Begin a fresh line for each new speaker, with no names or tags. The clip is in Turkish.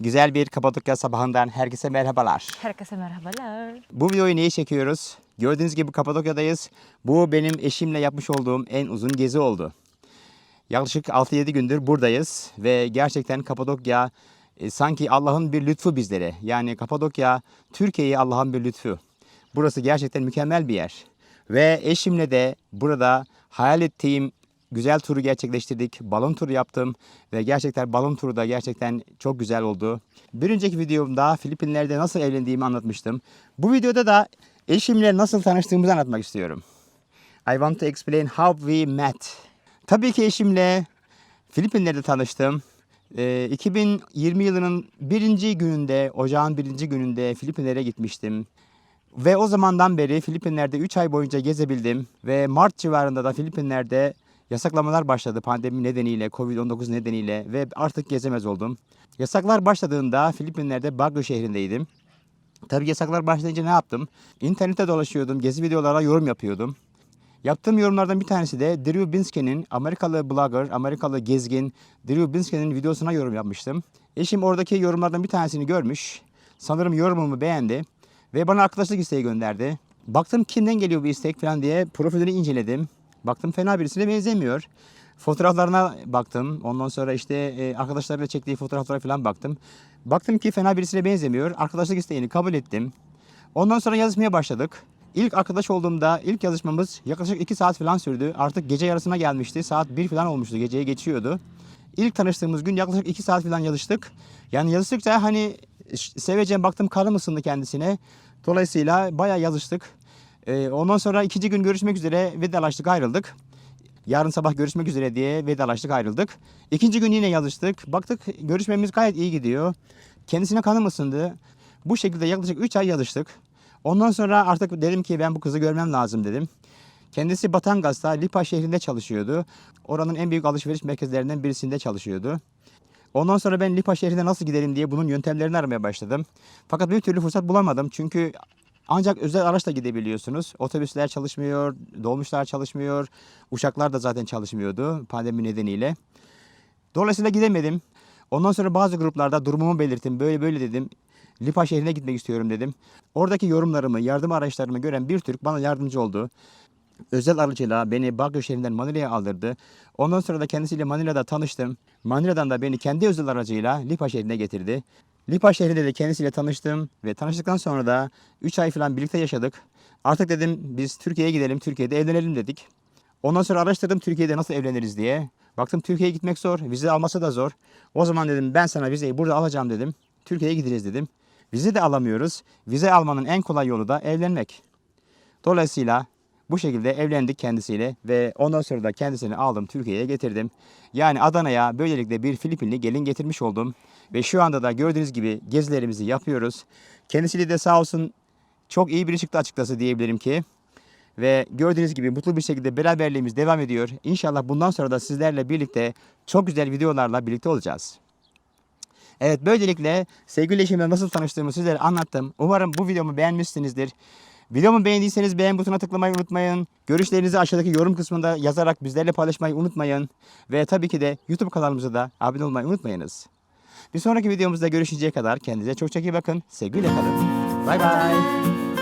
Güzel bir Kapadokya sabahından herkese merhabalar.
Herkese merhabalar.
Bu videoyu niye çekiyoruz? Gördüğünüz gibi Kapadokya'dayız. Bu benim eşimle yapmış olduğum en uzun gezi oldu. Yaklaşık 6-7 gündür buradayız ve gerçekten Kapadokya e, sanki Allah'ın bir lütfu bizlere. Yani Kapadokya Türkiye'ye Allah'ın bir lütfu. Burası gerçekten mükemmel bir yer. Ve eşimle de burada hayal ettiğim güzel turu gerçekleştirdik. Balon turu yaptım ve gerçekten balon turu da gerçekten çok güzel oldu. Bir önceki videomda Filipinler'de nasıl evlendiğimi anlatmıştım. Bu videoda da eşimle nasıl tanıştığımızı anlatmak istiyorum. I want to explain how we met. Tabii ki eşimle Filipinler'de tanıştım. Ee, 2020 yılının birinci gününde, ocağın birinci gününde Filipinler'e gitmiştim. Ve o zamandan beri Filipinler'de 3 ay boyunca gezebildim. Ve Mart civarında da Filipinler'de yasaklamalar başladı pandemi nedeniyle, Covid-19 nedeniyle ve artık gezemez oldum. Yasaklar başladığında Filipinler'de Baguio şehrindeydim. Tabii yasaklar başlayınca ne yaptım? İnternette dolaşıyordum, gezi videolara yorum yapıyordum. Yaptığım yorumlardan bir tanesi de Drew Binsky'nin Amerikalı blogger, Amerikalı gezgin Drew Binsky'nin videosuna yorum yapmıştım. Eşim oradaki yorumlardan bir tanesini görmüş. Sanırım yorumumu beğendi ve bana arkadaşlık isteği gönderdi. Baktım kimden geliyor bu istek falan diye profilini inceledim. Baktım fena birisine benzemiyor. Fotoğraflarına baktım. Ondan sonra işte e, arkadaşlarıyla çektiği fotoğraflara falan baktım. Baktım ki fena birisine benzemiyor. Arkadaşlık isteğini kabul ettim. Ondan sonra yazışmaya başladık. İlk arkadaş olduğumda ilk yazışmamız yaklaşık 2 saat falan sürdü. Artık gece yarısına gelmişti. Saat 1 falan olmuştu. Geceye geçiyordu. İlk tanıştığımız gün yaklaşık 2 saat falan yazıştık. Yani yazıştıkça hani seveceğim baktım karım ısındı kendisine. Dolayısıyla bayağı yazıştık. Ee, ondan sonra ikinci gün görüşmek üzere vedalaştık ayrıldık. Yarın sabah görüşmek üzere diye vedalaştık ayrıldık. İkinci gün yine yazıştık. Baktık görüşmemiz gayet iyi gidiyor. Kendisine kanım ısındı. Bu şekilde yaklaşık 3 ay yazıştık. Ondan sonra artık dedim ki ben bu kızı görmem lazım dedim. Kendisi Batangas'ta Lipa şehrinde çalışıyordu. Oranın en büyük alışveriş merkezlerinden birisinde çalışıyordu. Ondan sonra ben Lipa şehrine nasıl giderim diye bunun yöntemlerini aramaya başladım. Fakat bir türlü fırsat bulamadım. Çünkü ancak özel araçla gidebiliyorsunuz. Otobüsler çalışmıyor, dolmuşlar çalışmıyor, uçaklar da zaten çalışmıyordu pandemi nedeniyle. Dolayısıyla gidemedim. Ondan sonra bazı gruplarda durumumu belirttim. Böyle böyle dedim. Lipa şehrine gitmek istiyorum dedim. Oradaki yorumlarımı, yardım araçlarımı gören bir Türk bana yardımcı oldu. Özel aracıyla beni Baguio şehrinden Manila'ya aldırdı. Ondan sonra da kendisiyle Manila'da tanıştım. Manila'dan da beni kendi özel aracıyla Lipa şehrine getirdi. Lipa şehrinde de kendisiyle tanıştım ve tanıştıktan sonra da 3 ay falan birlikte yaşadık. Artık dedim biz Türkiye'ye gidelim, Türkiye'de evlenelim dedik. Ondan sonra araştırdım Türkiye'de nasıl evleniriz diye. Baktım Türkiye'ye gitmek zor, vize alması da zor. O zaman dedim ben sana vizeyi burada alacağım dedim. Türkiye'ye gideceğiz dedim. Vize de alamıyoruz. Vize almanın en kolay yolu da evlenmek. Dolayısıyla bu şekilde evlendik kendisiyle ve ondan sonra da kendisini aldım Türkiye'ye getirdim. Yani Adana'ya böylelikle bir Filipinli gelin getirmiş oldum. Ve şu anda da gördüğünüz gibi gezilerimizi yapıyoruz. Kendisiyle de sağ olsun çok iyi biri çıktı açıkçası diyebilirim ki. Ve gördüğünüz gibi mutlu bir şekilde beraberliğimiz devam ediyor. İnşallah bundan sonra da sizlerle birlikte çok güzel videolarla birlikte olacağız. Evet böylelikle sevgili eşimle nasıl tanıştığımı sizlere anlattım. Umarım bu videomu beğenmişsinizdir. Videomu beğendiyseniz beğen butonuna tıklamayı unutmayın. Görüşlerinizi aşağıdaki yorum kısmında yazarak bizlerle paylaşmayı unutmayın. Ve tabii ki de YouTube kanalımıza da abone olmayı unutmayınız. Bir sonraki videomuzda görüşünceye kadar kendinize çok çok iyi bakın. Sevgiyle kalın. Bay bay.